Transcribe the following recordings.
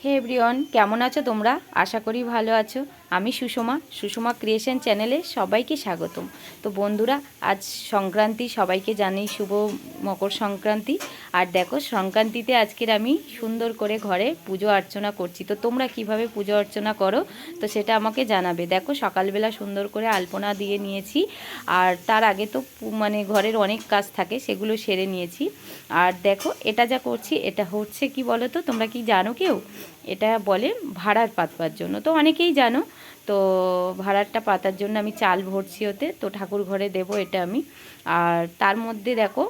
হে everyone কেমন আছো তোমরা? আশা করি ভালো আছো। আমি সুষমা সুষমা ক্রিয়েশন চ্যানেলে সবাইকে স্বাগতম। তো বন্ধুরা, আজ সংক্রান্তি, সবাইকে জানাই শুভ মকর সংক্রান্তি। আর দেখো, সংক্রান্তিতে আজকের আমি সুন্দর করে ঘরে পুজো অর্চনা করছি। তো তোমরা কীভাবে পুজো অর্চনা করো, তো সেটা আমাকে জানাবে। দেখো, সকালবেলা সুন্দর করে আলপনা দিয়ে নিয়েছি। আর তার আগে তো মানে ঘরের অনেক কাজ থাকে, সেগুলো সেরে নিয়েছি। আর দেখো, এটা যা করছি, এটা হচ্ছে কি বলো তো তোমরা কি জানো কেউ? এটা বলে ভাড়ার পাতবার জন্য। তো অনেকেই জানো, তো ভাড়ারটা পাতার জন্য আমি চাল ভরছি ওতে, তো ঠাকুর ঘরে দেবো এটা আমি। আর তার মধ্যে দেখো,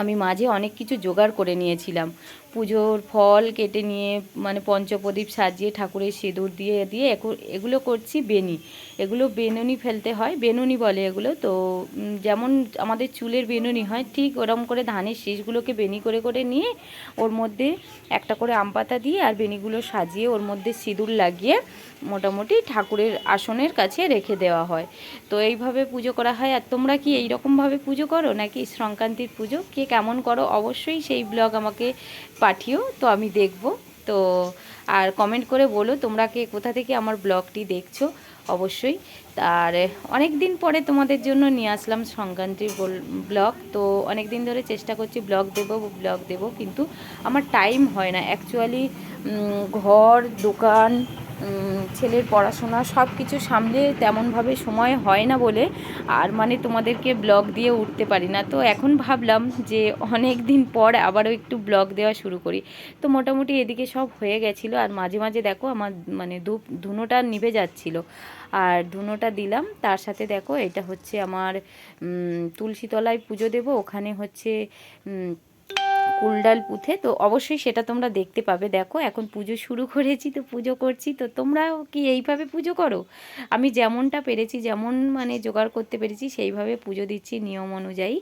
আমি মাঝে অনেক কিছু জোগাড় করে নিয়েছিলাম। পুজোর ফল কেটে নিয়ে মানে পঞ্চপ্রদীপ সাজিয়ে ঠাকুরের সিঁদুর দিয়ে দিয়ে এগুলো করছি বেনি। এগুলো বেনুনি ফেলতে হয়, বেনুনি বলে এগুলো। তো যেমন আমাদের চুলের বেনুনি হয়, ঠিক ওরম করে ধানের শীষগুলোকে বেনি করে করে নিয়ে ওর মধ্যে একটা করে আম পাতা দিয়ে আর বেনিগুলো সাজিয়ে ওর মধ্যে সিঁদুর লাগিয়ে মোটামুটি ঠাকুরের আসনের কাছে রেখে দেওয়া হয়। তো এইভাবে পুজো করা হয়। আর তোমরা কি এই রকমভাবে পুজো করো? নাকি সংক্রান্তির পুজো? কে কেমন করো? অবশ্যই সেই ব্লগ আমাকে পাঠিও, তো আমি দেখব। তো আর কমেন্ট করে বলো তোমরা কে, কোথা থেকে আমার ব্লগটি দেখছ? অবশ্যই। আর অনেক দিন পরে তোমাদের জন্য নিয়ে আসলাম সংক্রান্তির ব্লগ তো অনেক দিন ধরে চেষ্টা করছি ব্লগ দেব ব্লগ দেব, কিন্তু আমার টাইম হয় না। অ্যাকচুয়ালি ঘর, দোকান ছেলের পড়াশোনা সব কিছু সামলে তেমনভাবে সময় হয় না বলে, আর মানে তোমাদেরকে ব্লগ দিয়ে উঠতে পারি না। তো এখন ভাবলাম যে অনেক দিন পর আবারও একটু ব্লগ দেওয়া শুরু করি। তো মোটামুটি এদিকে সব হয়ে গেছিল, আর মাঝে মাঝে দেখো আমার মানে ধূপ ধুনোটা নিভে যাচ্ছিল। আর ধুনোটা দিলাম, তার সাথে দেখো এটা হচ্ছে আমার তুলসীতলায় পুজো দেবো, ওখানে হচ্ছে কুলডাল পুঁথে, তো অবশ্যই সেটা তোমরা দেখতে পাবে। দেখো, এখন পুজো শুরু করেছি, তো পুজো করছি, তো তোমরাও কি এইভাবে পুজো করো? আমি যেমনটা পেরেছি, যেমন মানে জোগাড় করতে পেরেছি, সেইভাবে পুজো দিচ্ছি নিয়ম অনুযায়ী।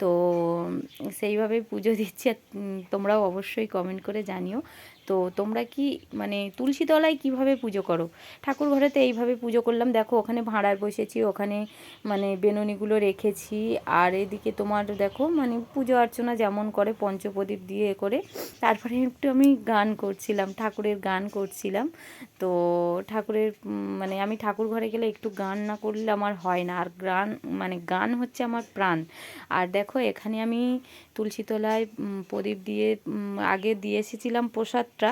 তো সেইভাবে পুজো দিচ্ছি তোমরাও অবশ্যই কমেন্ট করে জানিও। তো তোমরা কি মানে তুলসী তলায় কীভাবে পুজো করো? ঠাকুর ঘরেতে এইভাবে পুজো করলাম। দেখো, ওখানে ভাঁড়ার বসেছি, ওখানে মানে বেনুনিগুলো রেখেছি। আর এদিকে তোমার দেখো মানে পুজো অর্চনা যেমন করে পঞ্চপ্রদীপ দিয়ে এ করে, তারপরে একটু আমি গান করছিলাম, ঠাকুরের গান করছিলাম। তো ঠাকুরের মানে আমি ঠাকুর ঘরে গেলে একটু গান না করলে আমার হয় না। আর গান মানে গান হচ্ছে আমার প্রাণ। আর দেখো, এখানে আমি তুলসীতলায় প্রদীপ দিয়ে আগে দিয়ে এসেছিলাম প্রসাদটা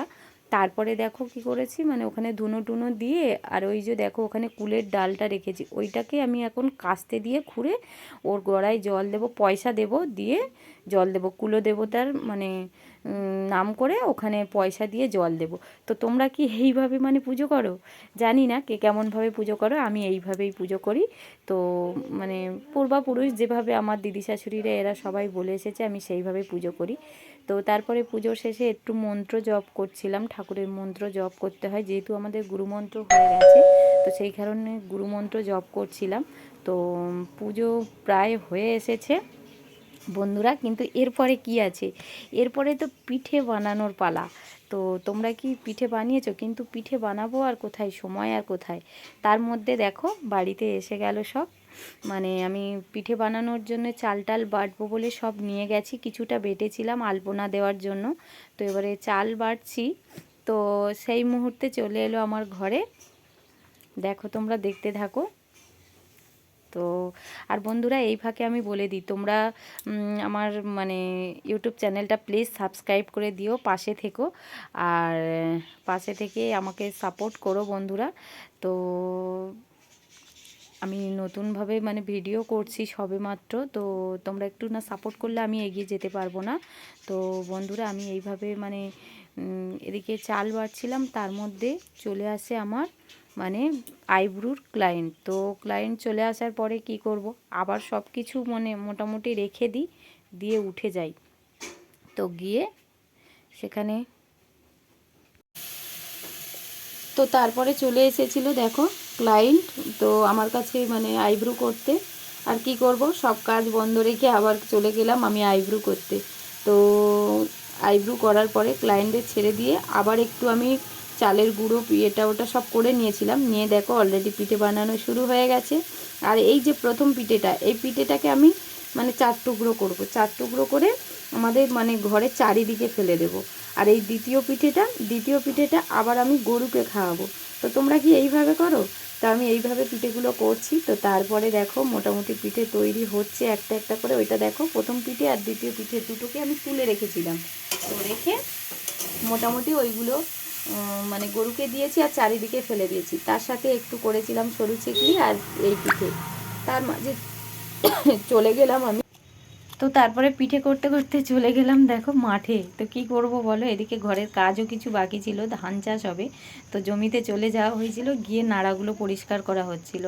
তারপরে দেখো কি করেছি মানে ওখানে ধুনো টুনো দিয়ে আর ওই যে দেখো ওখানে কুলের ডালটা রেখেছি। ওইটাকে আমি এখন কাস্তে দিয়ে খুঁড়ে ওর গড়ায় জল দেব, পয়সা দেব দিয়ে জল দেব। কুলো দেবতার মানে নাম করে ওখানে পয়সা দিয়ে জল দেব। তো তোমরা কি এইভাবে মানে পুজো করো? জানি না কে কেমনভাবে পুজো করো, আমি এইভাবেই পুজো করি। তো মানে পূর্বাপুরুষ যেভাবে আমার দিদি শাশুড়িরা এরা সবাই বলে এসেছে, আমি সেইভাবে পুজো করি। তো তারপরে পুজোর শেষে একটু মন্ত্র জপ করছিলাম, ঠাকুরের মন্ত্র জপ করতে হয়, যেহেতু আমাদের গুরুমন্ত্র হয়ে গেছে, তো সেই কারণে গুরুমন্ত্র জপ করছিলাম। তো পুজো প্রায় হয়ে এসেছে। বন্ধুরা, কিন্তু এরপরে কি আছে? এরপরে তো পিঠে বানানোর পালা। তো তোমরা কি পিঠে বানিয়েছো? কিন্তু পিঠে বানাবো আর কোথায়? সময় আর কোথায়? তার মধ্যে দেখো, বাড়িতে এসে গেল সব। মানে আমি পিঠে বানানোর জন্য চাল টাল বাটবো বলে সব নিয়ে গেছি। কিছুটা বেটেছিলাম আলপনা দেওয়ার জন্য। তো এবারে চাল বাটছি। তো সেই মুহূর্তে চলে এলো আমার ঘরে। দেখো, তোমরা দেখতে থাকো। তো আর বন্ধুরা, এই ফাঁকে আমি বলে দিই, তোমরা আমার মানে ইউটিউব চ্যানেলটা প্লিজ সাবস্ক্রাইব করে দিও পাশে থেকো। আর পাশে থেকে আমাকে সাপোর্ট করো বন্ধুরা। তো আমি নতুনভাবে মানে ভিডিও করছি সবে মাত্র তো তোমরা একটু না সাপোর্ট করলে আমি এগিয়ে যেতে পারব না। তো বন্ধুরা, আমি এইভাবে মানে এদিকে চাল বাড়ছিলাম, তার মধ্যে চলে আসে আমার মানে আইব্রুর ক্লায়েন্ট তো ক্লায়েন্ট চলে আসার পরে কি করব? আবার সব কিছু মানে মোটামুটি রেখে দিই, দিয়ে উঠে যাই। তো গিয়ে সেখানে তো তারপরে চলে এসেছিল, দেখো ক্লায়েন্ট তো আমার কাছে মানে আইব্রু করতে। আর কি করব? সব কাজ বন্ধ রেখে আবার চলে গেলাম আমি আইব্রু করতে। তো আইব্রু করার পরে ক্লায়েন্টের ছেড়ে দিয়ে আবার একটু আমি চালের গুঁড়ো এটা ওটা সব করে নিয়েছিলাম। নিয়ে দেখো অলরেডি পিঠে বানানো শুরু হয়ে গেছে। আর এই যে প্রথম পিঠেটা, এই পিঠেটাকে আমি মানে চার টুকরো করব। চার টুকরো করে আমাদের মানে ঘরে চারিদিকে ফেলে দেব। আর এই দ্বিতীয় পিঠেটা দ্বিতীয় পিঠেটা আবার আমি গরুকে খাওয়াবো। তো তোমরা কি এইভাবে করো? তো আমি এইভাবে পিঠেগুলো করছি। তো তারপরে দেখো, মোটামুটি পিঠে তৈরি হচ্ছে একটা একটা করে। ওইটা দেখো, প্রথম পিঠে আর দ্বিতীয় পিঠে দুটোকে আমি তুলে রেখেছিলাম। তো রেখে মোটামুটি ওইগুলো মানে গরুকে দিয়েছি আর চারিদিকে ফেলে দিয়েছি। তার সাথে একটু করেছিলাম সরু চিকলি আর এই পিঠে। তার মাঝে চলে গেলাম আমি। তো তারপরে পিঠে করতে করতে চলে গেলাম দেখো মাঠে। তো কি করব বলো? এদিকে ঘরের কাজও কিছু বাকি ছিল, ধান চাষ হবে। তো জমিতে চলে যাওয়া হয়েছিল, গিয়ে নাড়াগুলো পরিষ্কার করা হচ্ছিল।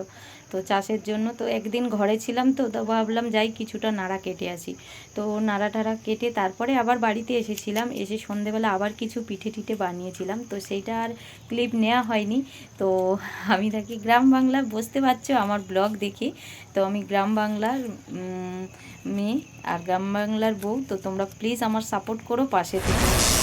তো চাষের জন্য তো একদিন ঘরে ছিলাম তো তো ভাবলাম যাই কিছুটা নাড়া কেটে আসি। তো নাড়া টাড়া কেটে তারপরে আবার বাড়িতে এসেছিলাম, এসে সন্ধেবেলা আবার কিছু পিঠে টিঠে বানিয়েছিলাম। তো সেইটা আর ক্লিপ নেওয়া হয়নি। তো আমি থাকি গ্রাম বাংলা, বুঝতে পারছ আমার ব্লগ দেখে। তো আমি গ্রাম বাংলার মেয়ে আর গ্রাম বাংলার বউ। তো তোমরা প্লিজ আমার সাপোর্ট করো পাশে থেকে।